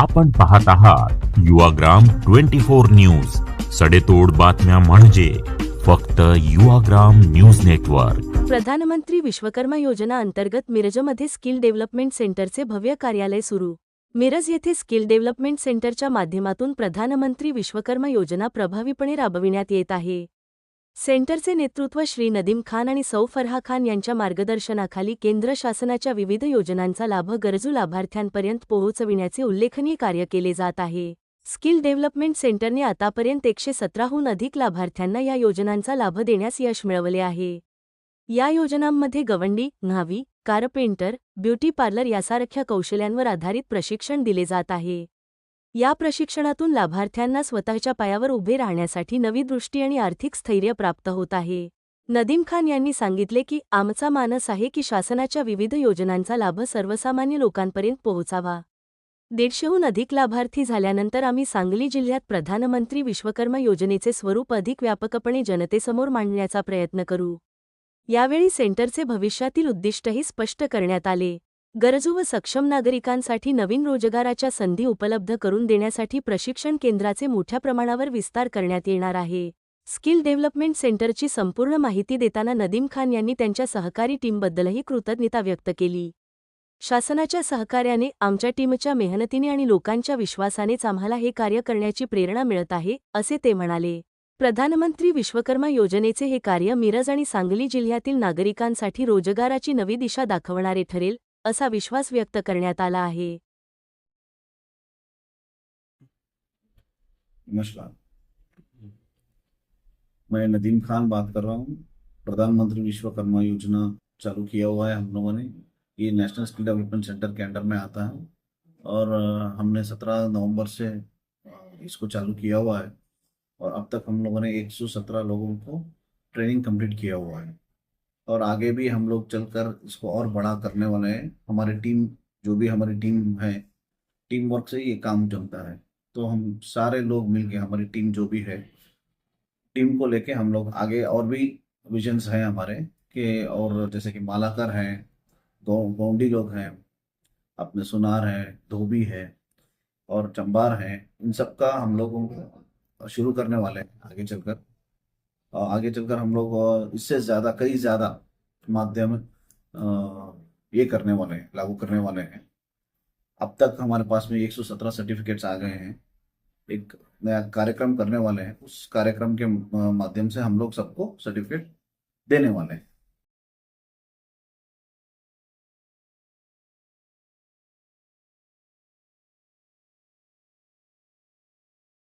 आपण पाहत आहात युवाग्राम ट्वेंटी फोर न्यूज. सडेतोड बातम्या म्हणजे फक्त युवाग्राम न्यूज नेटवर्क. प्रधानमंत्री विश्वकर्मा योजना अंतर्गत मिरजमध्ये स्किल डेव्हलपमेंट सेंटरचे भव्य कार्यालय सुरू. मिरज येथे स्किल डेव्हलपमेंट सेंटरच्या माध्यमातून प्रधानमंत्री विश्वकर्मा योजना प्रभावीपणे राबविण्यात येत आहे. सेंटरचे नेतृत्व श्री नदीम खान आणि सौ फरहा खान यांच्या मार्गदर्शनाखाली केंद्र शासनाच्या विविध योजनांचा लाभ गरजू लाभार्थ्यांपर्यंत पोहोचविण्याचे उल्लेखनीय कार्य केले जात आहे. स्किल डेव्हलपमेंट सेंटरने आतापर्यंत एकशे सतराहून अधिक लाभार्थ्यांना या योजनांचा लाभ देण्यास यश मिळवले आहे. या योजनांमध्ये गवंडी न्हावी कारपेंटर ब्युटी पार्लर यासारख्या कौशल्यांवर आधारित प्रशिक्षण दिले जात आहे. या प्रशिक्षणातून लाभार्थ्यांना स्वतःच्या पायावर उभे राहण्यासाठी नवी दृष्टी आणि आर्थिक स्थैर्य प्राप्त होत आहे. नदीम खान यांनी सांगितले की आमचा मानस आहे की शासनाच्या विविध योजनांचा लाभ सर्वसामान्य लोकांपर्यंत पोहोचावा. दीडशेहून अधिक लाभार्थी झाल्यानंतर आम्ही सांगली जिल्ह्यात प्रधानमंत्री विश्वकर्मा योजनेचे स्वरूप अधिक व्यापकपणे जनतेसमोर मांडण्याचा प्रयत्न करू. यावेळी सेंटरचे भविष्यातील उद्दिष्टही स्पष्ट करण्यात आले. गरजू व सक्षम नागरिकांसाठी नवीन रोजगाराच्या संधी उपलब्ध करून देण्यासाठी प्रशिक्षण केंद्राचे मोठ्या प्रमाणावर विस्तार करण्यात येणार आहे. स्किल डेव्हलपमेंट सेंटरची संपूर्ण माहिती देताना नदीम खान यांनी त्यांच्या सहकारी टीमबद्दलही कृतज्ञता व्यक्त केली. शासनाच्या सहकार्याने आमच्या टीमच्या मेहनतीने आणि लोकांच्या विश्वासानेच आम्हाला हे कार्य करण्याची प्रेरणा मिळत आहे असे ते म्हणाले. प्रधानमंत्री विश्वकर्मा योजनेचे हे कार्य मिरज आणि सांगली जिल्ह्यातील नागरिकांसाठी रोजगाराची नवी दिशा दाखवणारे ठरेल असा विश्वास व्यक्त करण्यात आला आहे. नमस्कार. मैं नदीम खान बात कर रहा हूँ। प्रधानमंत्री विश्वकर्मा योजना चालू किया हुआ है हम लोगों ने। ये नेशनल स्किल डेवलपमेंट सेंटर के अंडर में आता है और हमने सत्रह नवंबर से इसको चालू किया हुआ है और अब तक हम लोगों ने एक सौ सत्रह लोगों को ट्रेनिंग कंप्लीट किया हुआ है। और आगे भी हम लोग चलकर इसको और बड़ा करने वाले हैं। हमारी टीम, जो भी हमारी टीम है टीम वर्क से ये काम चलता है। तो हम सारे लोग मिलके, हमारी टीम जो भी है, टीम को लेके हम लोग आगे और भी विजन्स हैं हमारे के, और जैसे कि मालाकर हैं गौंडी लोग हैं, अपने सुनार हैं, धोबी है, और चंबार हैं, इन सब का हम लोगों को शुरू करने वाले हैं आगे चलकर। आगे चलकर हम लोग इससे ज़्यादा, कई ज़्यादा माध्यम ये करने वाले हैं, लागू करने वाले हैं। अब तक हमारे पास में 117 सर्टिफिकेट्स आ गए हैं। एक नया कार्यक्रम करने वाले हैं। उस कार्यक्रम के माध्यम से हम लोग सबको सर्टिफिकेट देने वाले हैं।